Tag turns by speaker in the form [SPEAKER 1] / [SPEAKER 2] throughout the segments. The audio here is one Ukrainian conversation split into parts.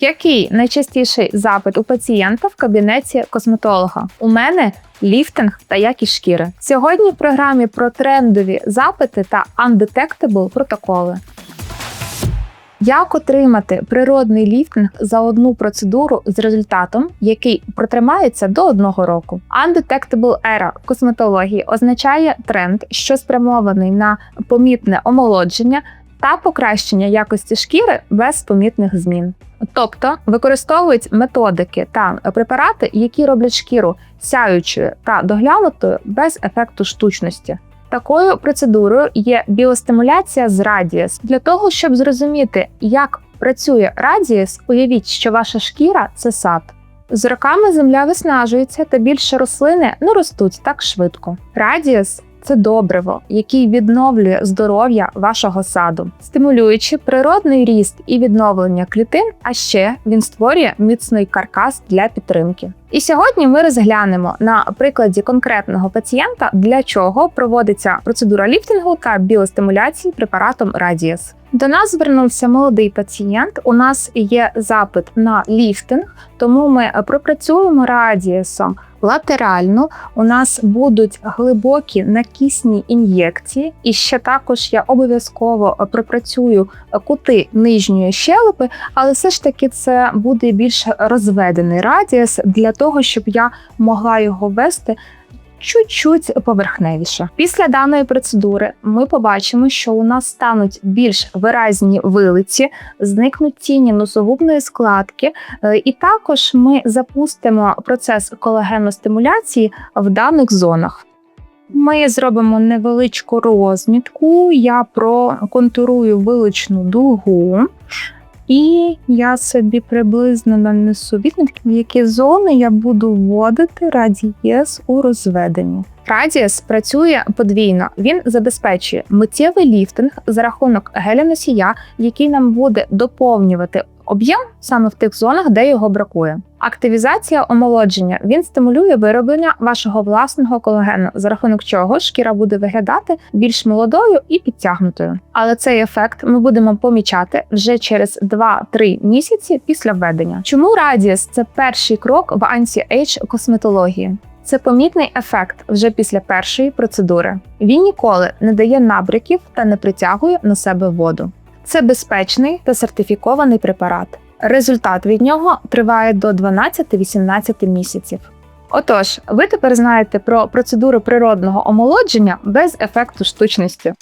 [SPEAKER 1] Який найчастіший запит у пацієнта в кабінеті косметолога? У мене ліфтинг та якість шкіри. Сьогодні в програмі про трендові запити та undetectable протоколи. Як отримати природний ліфтинг за одну процедуру з результатом, який протримається до одного року? Undetectable era косметології означає тренд, що спрямований на помітне омолодження та покращення якості шкіри без помітних змін. Тобто використовують методики та препарати, які роблять шкіру сяючою та доглянутою без ефекту штучності. Такою процедурою є біостимуляція з радієс. Для того, щоб зрозуміти, як працює радієс, уявіть, що ваша шкіра це сад. З роками земля виснажується та більше рослини не ростуть так швидко. Радієс це добриво, який відновлює здоров'я вашого саду, стимулюючи природний ріст і відновлення клітин, а ще він створює міцний каркас для підтримки. І сьогодні ми розглянемо на прикладі конкретного пацієнта, для чого проводиться процедура ліфтингу та біостимуляції препаратом Radius. До нас звернувся молодий пацієнт. У нас є запит на ліфтинг, тому ми пропрацюємо радіусом латерально. У нас будуть глибокі накисні ін'єкції, і ще також я обов'язково пропрацюю кути нижньої щелепи, але все ж таки це буде більш розведений радіус для того, щоб я могла його вести. Чуть-чуть поверхневіше. Після даної процедури ми побачимо, що у нас стануть більш виразні вилиці, зникнуть тіні носогубної складки, е, і також ми запустимо процес колагеностимуляції в даних зонах. Ми зробимо невеличку розмітку, я проконтурую виличну дугу. І я собі приблизно нанесу відмітки, в які зони я буду вводити радієс у розведенні. Радієс працює подвійно. Він забезпечує миттєвий ліфтинг за рахунок геля-носія, який нам буде доповнювати об'єм саме в тих зонах, де його бракує. Активізація омолодження він стимулює вироблення вашого власного колагену, за рахунок чого шкіра буде виглядати більш молодою і підтягнутою. Але цей ефект ми будемо помічати вже через 2-3 місяці після введення. Чому радіс це перший крок в анті-ейдж косметології? Це помітний ефект вже після першої процедури. Він ніколи не дає набряків та не притягує на себе воду. Це безпечний та сертифікований препарат. Результат від нього триває до 12-18 місяців. Отож, ви тепер знаєте про процедуру природного омолодження без ефекту штучності.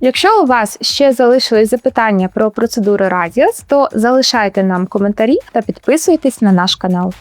[SPEAKER 1] Якщо у вас ще залишились запитання про процедуру Radius, то залишайте нам коментарі та підписуйтесь на наш канал.